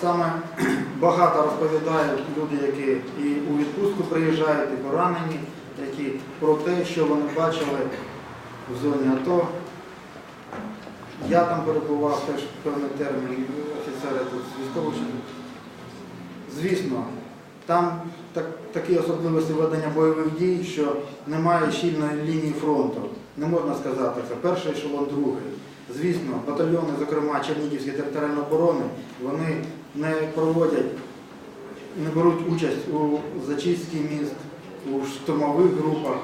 саме багато розповідають люди, які і у відпустку приїжджають, і поранені, які про те, що вони бачили в зоні АТО. Я там перебував теж певний термін офіцери тут військових. Звісно, там так, такі особливості ведення бойових дій, що немає щільної лінії фронту. Не можна сказати, це перший ешелон, другий. Звісно, батальйони, зокрема Чернігівської територіальної оборони, вони не проводять, не беруть участь у зачистці міст, у штурмових групах.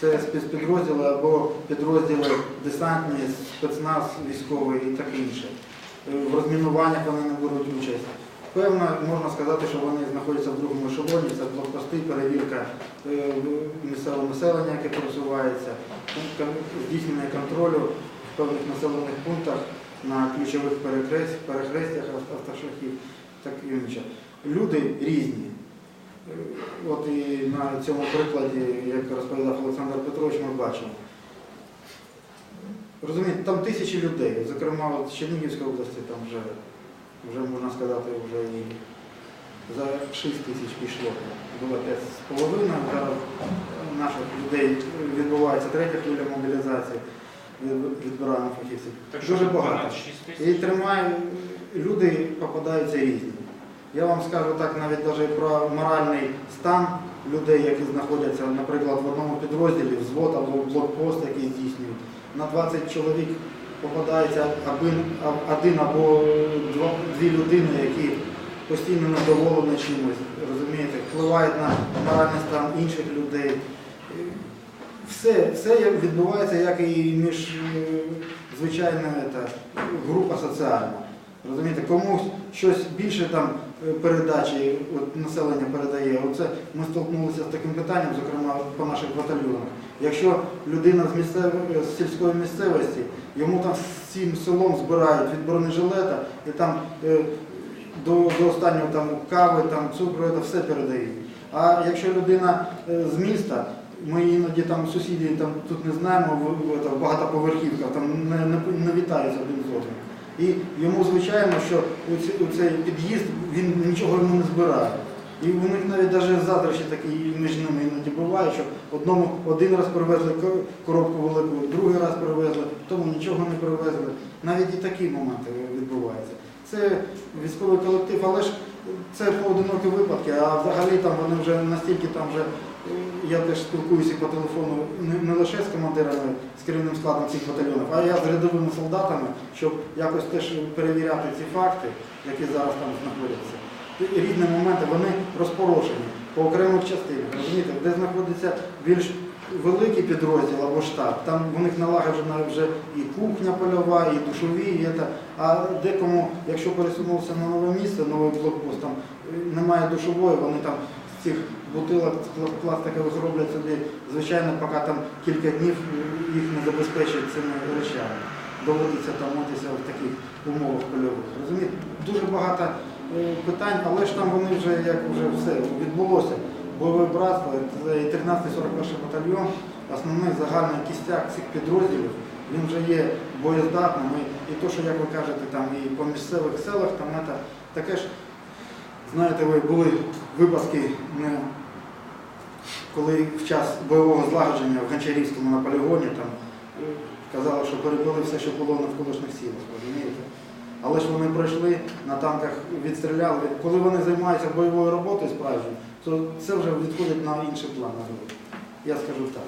Це спецпідрозділи або підрозділи десантні, спецназ військовий і таке інше. Е, В розмінуваннях вони не беруть участь. Певно, можна сказати, що вони знаходяться в другому ешелоні, це блокпости, перевірка е, місцевого населення, яке пересувається, здійснення контролю в певних населених пунктах на ключових перехрестях ав- автошляхів, так і інше. Люди різні. Е, От і на цьому прикладі, як розповідав Олександр Петрович, ми бачимо. Розумієте, там тисячі людей, зокрема от Чернігівській області там вже, вже можна сказати, вже і за 6 тисяч пішло. Було 5,5, зараз наших людей відбувається третя хвиля мобілізації, відбираємо фахівців. Так що Дуже багато. понад 6 І тисяч. тримає, люди попадаються різні. Я вам скажу так навіть даже про моральний стан людей, які знаходяться, наприклад, в одному підрозділі, взвод або блокпост, який здійснюють. На 20 чоловік попадається один, один або два, дві людини, які постійно недоволені чимось, розумієте, впливають на моральний стан інших людей. Все, все відбувається, як і між е, звичайною та, група соціальна. Розумієте, комусь щось більше там е, передачі от, населення передає. Оце ми столкнулися з таким питанням, зокрема по наших батальйонах. Якщо людина з, місцев... з сільської місцевості, йому там всім селом збирають від бронежилета і там е, до, до останнього там кави, там цукру, це все передають. А якщо людина е, з міста, ми іноді там сусіди там тут не знаємо, в, багатоповерхівках, там не, не, не вітаються один з одним. І йому звичайно, що цей під'їзд він нічого йому не збирає. І у них навіть навіть заздрощі такі між ними іноді буває, що одному один раз привезли коробку велику, другий раз привезли, тому нічого не привезли. Навіть і такі моменти відбуваються. Це військовий колектив, але ж це поодинокі випадки, а взагалі там вони вже настільки там вже. Я теж спілкуюся по телефону не, лише з командирами, з керівним складом цих батальйонів, а я з рядовими солдатами, щоб якось теж перевіряти ці факти, які зараз там знаходяться. Різні моменти вони розпорошені по окремих частинах. Розумієте, де знаходиться більш великий підрозділ або штаб, там у них налагоджена вже і кухня польова, і душові, і це. А декому, якщо пересунувся на нове місце, новий блокпост, там е, немає душової, вони там цих бутилок пластикових роблять собі, звичайно, поки там кілька днів їх не забезпечать цими речами. Доводиться там митися в таких умовах польових. Розумієте? Дуже багато е, питань, але ж там вони вже як вже все відбулося. Бойове братство, це і 13-41 батальйон, основний загальний кістяк цих підрозділів, він вже є боєздатним. І, і то, що, як ви кажете, там і по місцевих селах, там це таке ж, знаєте, ви були випадки, коли в час бойового злагодження в Гончарівському на полігоні там е, казали, що перебили все, що було навколишніх сілах, розумієте? Але ж вони пройшли на танках, відстріляли. Коли вони займаються бойовою роботою справжньою, то це вже відходить на інший план. Я скажу так.